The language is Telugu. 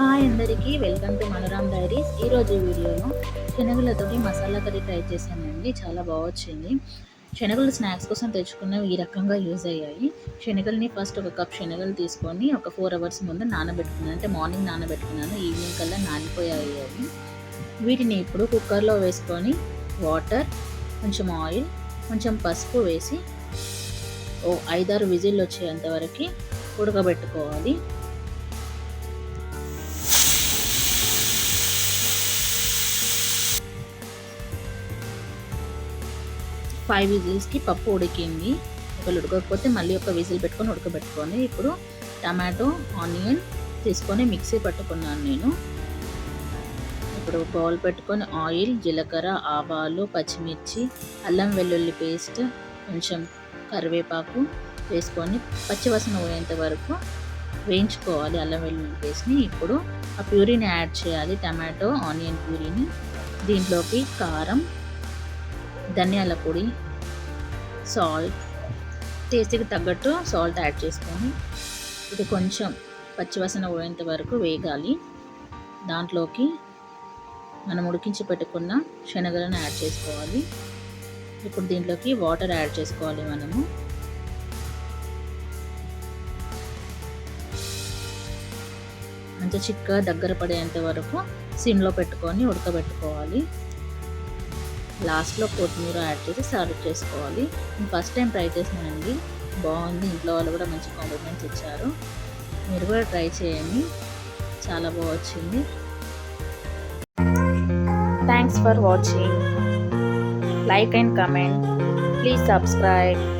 హాయ్ అందరికీ వెల్కమ్ టు మనోరామ్ డైరీస్. ఈరోజు వీడియోలో శనగలతోటి మసాలా కర్రీ ట్రై చేశానండి. చాలా బాగా వచ్చింది. శనగలు స్నాక్స్ కోసం తెచ్చుకున్నవి ఈ రకంగా యూజ్ అయ్యాయి. శనగల్ని ఫస్ట్ ఒక కప్ శనగలు తీసుకొని ఒక ఫోర్ అవర్స్ ముందు నానబెట్టుకున్నాను. అంటే మార్నింగ్ నానబెట్టుకున్నాను. ఈవినింగ్ కల్లా నానిపోయాయి అవి వీటిని ఇప్పుడు కుక్కర్లో వేసుకొని వాటర్ కొంచెం ఆయిల్ కొంచెం పసుపు వేసి ఓ ఐదారు విజిల్ వచ్చేంత వరకు ఉడకబెట్టుకోవాలి. ఫైవ్ విజిల్స్కి పప్పు ఉడికింది. ఒకవేళ ఉడకకపోతే మళ్ళీ ఒక విజిల్ పెట్టుకొని ఉడకబెట్టుకొని ఇప్పుడు టమాటో ఆనియన్ తీసుకొని మిక్సీ పట్టుకున్నాను నేను. ఇప్పుడు బౌల్ పెట్టుకొని ఆయిల్ జీలకర్ర ఆవాలు పచ్చిమిర్చి అల్లం వెల్లుల్లి పేస్ట్ కొంచెం కరివేపాకు వేసుకొని పచ్చివాసన పోయేంత వరకు వేయించుకోవాలి అల్లం వెల్లుల్లి పేస్ట్ని ఇప్పుడు ఆ ప్యూరీని యాడ్ చేయాలి. టమాటో ఆనియన్ ప్యూరీని. దీంట్లోకి కారం ధనియాల పొడి సాల్ట్ టేస్ట్కి తగ్గట్టు సాల్ట్ యాడ్ చేసుకొని ఇది కొంచెం పచ్చివాసన పోయేంత వరకు వేగాలి. దాంట్లోకి మనం ఉడికించి పెట్టుకున్న శనగలను యాడ్ చేసుకోవాలి. ఇప్పుడు దీంట్లోకి వాటర్ యాడ్ చేసుకోవాలి మనము. మంచి చిక్కగా దగ్గర పడేంత వరకు సిమ్లో పెట్టుకొని ఉడకబెట్టుకోవాలి. లాస్ట్లో కొత్తిమీర యాడ్ చేసి సర్వ్ చేసుకోవాలి. నేను ఫస్ట్ టైం ట్రై చేసినానండి బాగుంది. ఇంట్లో వాళ్ళు కూడా మంచి కాంప్లిమెంట్స్ ఇచ్చారు. మీరు కూడా ట్రై చేయండి. చాలా బాగా వచ్చింది. Thanks for watching like and comment please subscribe